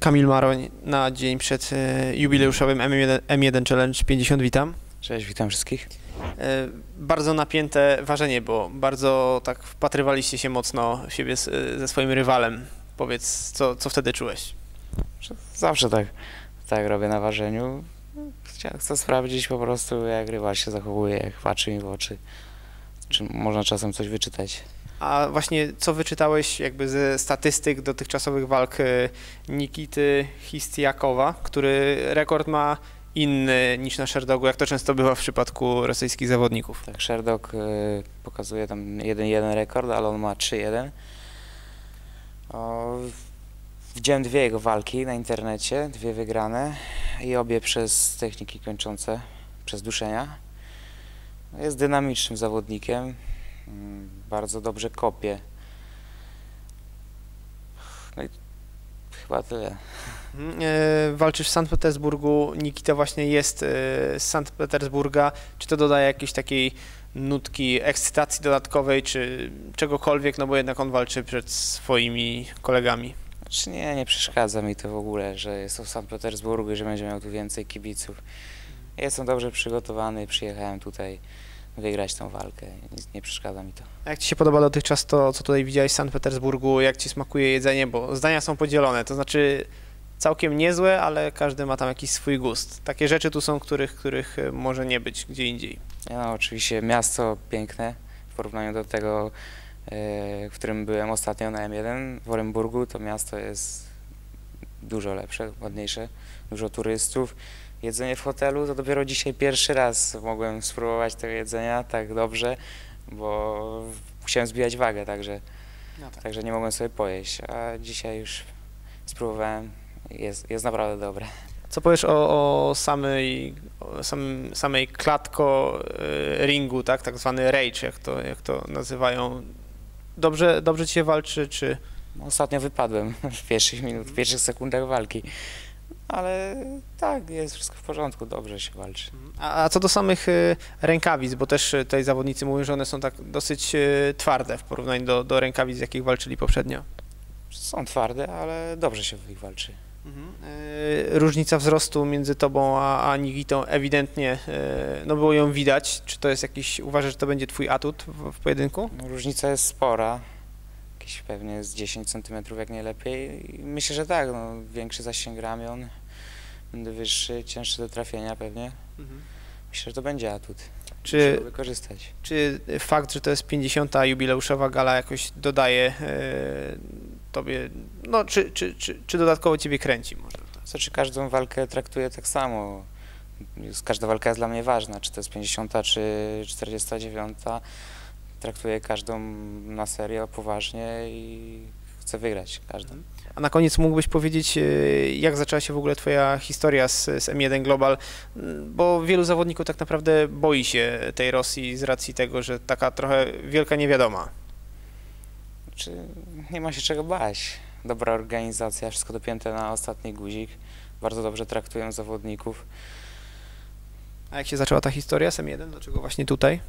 Kamil Maroń na dzień przed e, jubileuszowym M1, M1 Challenge 50, witam. Cześć, witam wszystkich. E, Bardzo napięte ważenie, bo bardzo tak wpatrywaliście się mocno w siebie z, ze swoim rywalem. Powiedz, co, co wtedy czułeś? Zawsze tak, tak robię na ważeniu. Chcę sprawdzić po prostu, jak rywal się zachowuje, jak patrzy mi w oczy. Czy można czasem coś wyczytać. A właśnie co wyczytałeś jakby ze statystyk dotychczasowych walk e, Nikity Histiakowa, który rekord ma inny niż na Sherdogu, jak to często bywa w przypadku rosyjskich zawodników. Tak, Sherdog y, pokazuje tam 1-1 rekord, ale on ma 3-1. O, Widziałem dwie jego walki na internecie, dwie wygrane i obie przez techniki kończące, przez duszenia. Jest dynamicznym zawodnikiem, bardzo dobrze kopie. No i chyba tyle. Mhm. E, Walczysz w Sankt Petersburgu, Nikita właśnie jest e, z Sankt Petersburga. Czy to dodaje jakiejś takiej nutki ekscytacji dodatkowej, czy czegokolwiek, no bo jednak on walczy przed swoimi kolegami. Znaczy nie, nie przeszkadza mi to w ogóle, że jest to w Sankt Petersburgu i że będzie miał tu więcej kibiców. Jestem dobrze przygotowany, przyjechałem tutaj wygrać tą walkę, nic nie przeszkadza mi to. A jak Ci się podoba dotychczas to, co tutaj widziałeś w Sankt Petersburgu, jak Ci smakuje jedzenie, bo zdania są podzielone, to znaczy całkiem niezłe, ale każdy ma tam jakiś swój gust. Takie rzeczy tu są, których, których e, może nie być gdzie indziej. No, oczywiście miasto piękne w porównaniu do tego, e, w którym byłem ostatnio na M1 w Oremburgu, to miasto jest dużo lepsze, ładniejsze, dużo turystów. Jedzenie w hotelu to dopiero dzisiaj pierwszy raz mogłem spróbować tego jedzenia tak dobrze, bo musiałem zbijać wagę, także, także nie mogłem sobie pojeść, a dzisiaj już spróbowałem, jest, jest naprawdę dobre. Co powiesz o, o samej, o samym, samej klatko e, ringu, tak, tak zwany rage, jak to, jak to nazywają. Dobrze, dobrze Ci się walczy, czy... No, Ostatnio wypadłem w pierwszych minut, w pierwszych sekundach walki, ale tak, jest wszystko w porządku, dobrze się walczy. A, a co do samych e, rękawic, bo też e, tutaj zawodnicy mówią, że one są tak dosyć e, twarde w porównaniu do, do rękawic, z jakich walczyli poprzednio. Są twarde, ale dobrze się w nich walczy. E, Różnica wzrostu między tobą a, a Nikitą ewidentnie, no było ją widać. Czy to jest jakiś, uważasz, że to będzie twój atut w, w pojedynku? No, różnica jest spora, jakieś pewnie z 10 cm jak nie lepiej. Myślę, że tak, no, większy zasięg ramion, będę wyższy, cięższy do trafienia pewnie. Myślę, że to będzie atut. Czy, wykorzystać. czy fakt, że to jest 50. jubileuszowa gala jakoś dodaje e, tobie, no czy, czy, czy, czy dodatkowo ciebie kręci może? Znaczy każdą walkę traktuję tak samo. Każda walka jest dla mnie ważna, czy to jest 50, czy 49. Traktuję każdą na serio, poważnie i chcę wygrać każdą. A na koniec mógłbyś powiedzieć, e, jak zaczęła się w ogóle Twoja historia z, z M1 Global, Mm, bo wielu zawodników tak naprawdę boi się tej Rosji z racji tego, że taka trochę wielka niewiadoma. Czy nie ma się czego bać. Dobra organizacja, wszystko dopięte na ostatni guzik. Bardzo dobrze traktują zawodników. A jak się zaczęła ta historia z M1? Dlaczego właśnie tutaj?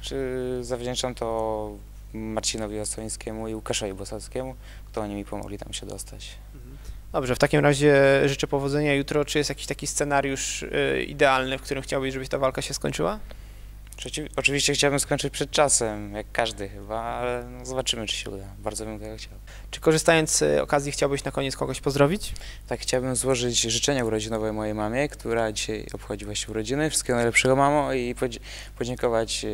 Czy zawdzięczam to Marcinowi Ostońskiemu i Łukaszowi Bosackiemu, to oni mi pomogli tam się dostać. Dobrze, w takim razie życzę powodzenia jutro. Czy jest jakiś taki scenariusz e, idealny, w którym chciałbyś, żeby ta walka się skończyła? Przeci- Oczywiście chciałbym skończyć przed czasem, jak każdy chyba, ale no zobaczymy, czy się uda. Bardzo bym tego chciał. Czy korzystając z e, okazji chciałbyś na koniec kogoś pozdrowić? Tak, chciałbym złożyć życzenia urodzinowe mojej mamie, która dzisiaj obchodzi właśnie urodziny. Wszystkiego najlepszego, mamo, i podzi- podziękować e,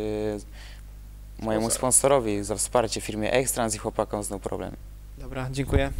mojemu sponsorowi za wsparcie firmie Extrans i chłopakom z No Problem. Dobra, dziękuję.